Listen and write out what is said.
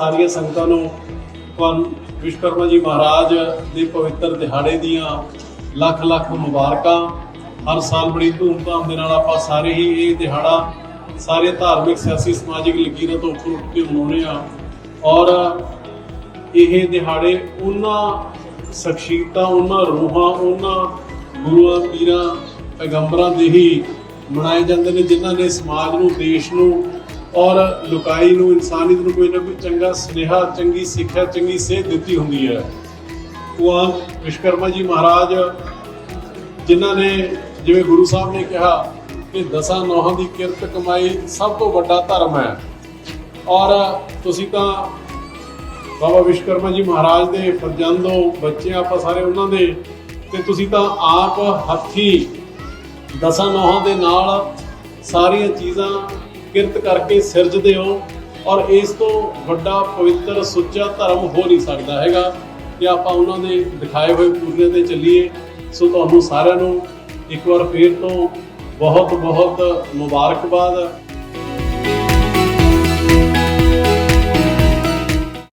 ਸਾਰੀਆਂ ਸੰਗਤਾਂ ਨੂੰ ਭਗਵਾਨ ਵਿਸ਼ਵਕਰਮਾ ਜੀ ਮਹਾਰਾਜ ਦੇ ਪਵਿੱਤਰ ਦਿਹਾੜੇ ਦੀਆਂ ਲੱਖ ਲੱਖ ਮੁਬਾਰਕਾਂ। ਹਰ ਸਾਲ ਬੜੀ ਧੂਮਧਾਮ ਦੇ ਨਾਲ ਆਪਾਂ ਸਾਰੇ ਹੀ ਇਹ ਦਿਹਾੜਾ ਸਾਰੇ ਧਾਰਮਿਕ, ਸਿਆਸੀ, ਸਮਾਜਿਕ ਲਕੀਰਾਂ ਤੋਂ ਉੱਪਰ ਉੱਠ ਕੇ ਮਨਾਉਂਦੇ ਆ ਔਰ ਇਹ ਦਿਹਾੜੇ ਉਹਨਾਂ ਸ਼ਖਸੀਅਤਾਂ, ਉਹਨਾਂ ਰੂਹਾਂ, ਉਹਨਾਂ ਗੁਰੂਆਂ, ਪੀਰਾਂ, ਪੈਗੰਬਰਾਂ ਦੇ ਹੀ ਮਨਾਏ ਜਾਂਦੇ ਨੇ, ਜਿਨ੍ਹਾਂ ਨੇ ਸਮਾਜ ਨੂੰ, ਦੇਸ਼ ਨੂੰ ਔਰ ਲੁਕਾਈ ਨੂੰ, ਇਨਸਾਨੀਅਤ ਨੂੰ ਕੋਈ ਨਾ ਕੋਈ ਚੰਗਾ ਸੁਨੇਹਾ, ਚੰਗੀ ਸਿੱਖਿਆ, ਚੰਗੀ ਸੇਧ ਦਿੱਤੀ ਹੁੰਦੀ ਹੈ। ਭਗਵਾਨ ਵਿਸ਼ਵਕਰਮਾ ਜੀ ਮਹਾਰਾਜ, ਜਿਨ੍ਹਾਂ ਨੇ ਜਿਵੇਂ ਗੁਰੂ ਸਾਹਿਬ ਨੇ ਕਿਹਾ ਕਿ ਦਸਾਂ ਨੌਹਾਂ ਦੀ ਕਿਰਤ ਕਮਾਈ ਸਭ ਤੋਂ ਵੱਡਾ ਧਰਮ ਹੈ। ਔਰ ਤੁਸੀਂ ਤਾਂ ਬਾਬਾ ਵਿਸ਼ਵਕਰਮਾ ਜੀ ਮਹਾਰਾਜ ਦੇ ਫਰਜ਼ੰਦੋ, ਬੱਚੇ ਆਪਾਂ ਸਾਰੇ ਉਹਨਾਂ ਦੇ, ਤੇ ਤੁਸੀਂ ਤਾਂ ਆਪ ਹੱਥੀ ਦਸਾਂ ਨੌਹਾਂ ਦੇ ਨਾਲ ਸਾਰੀਆਂ ਚੀਜ਼ਾਂ ਕਿਰਤ ਕਰਕੇ ਸਿਰਜਦੇ ਹੋ ਔਰ ਇਸ ਤੋਂ ਵੱਡਾ ਪਵਿੱਤਰ ਸੁੱਚਾ ਧਰਮ ਹੋ ਨਹੀਂ ਸਕਦਾ ਹੈਗਾ। ਕਿ ਆਪਾਂ ਉਹਨਾਂ ਦੇ ਦਿਖਾਏ ਹੋਏ ਪੂਰਨੇ ਤੇ ਚੱਲੀਏ। ਸੋ ਤੁਹਾਨੂੰ ਸਾਰਿਆਂ ਨੂੰ ਇੱਕ ਵਾਰ ਫੇਰ ਤੋਂ ਬਹੁਤ ਬਹੁਤ ਮੁਬਾਰਕਬਾਦ।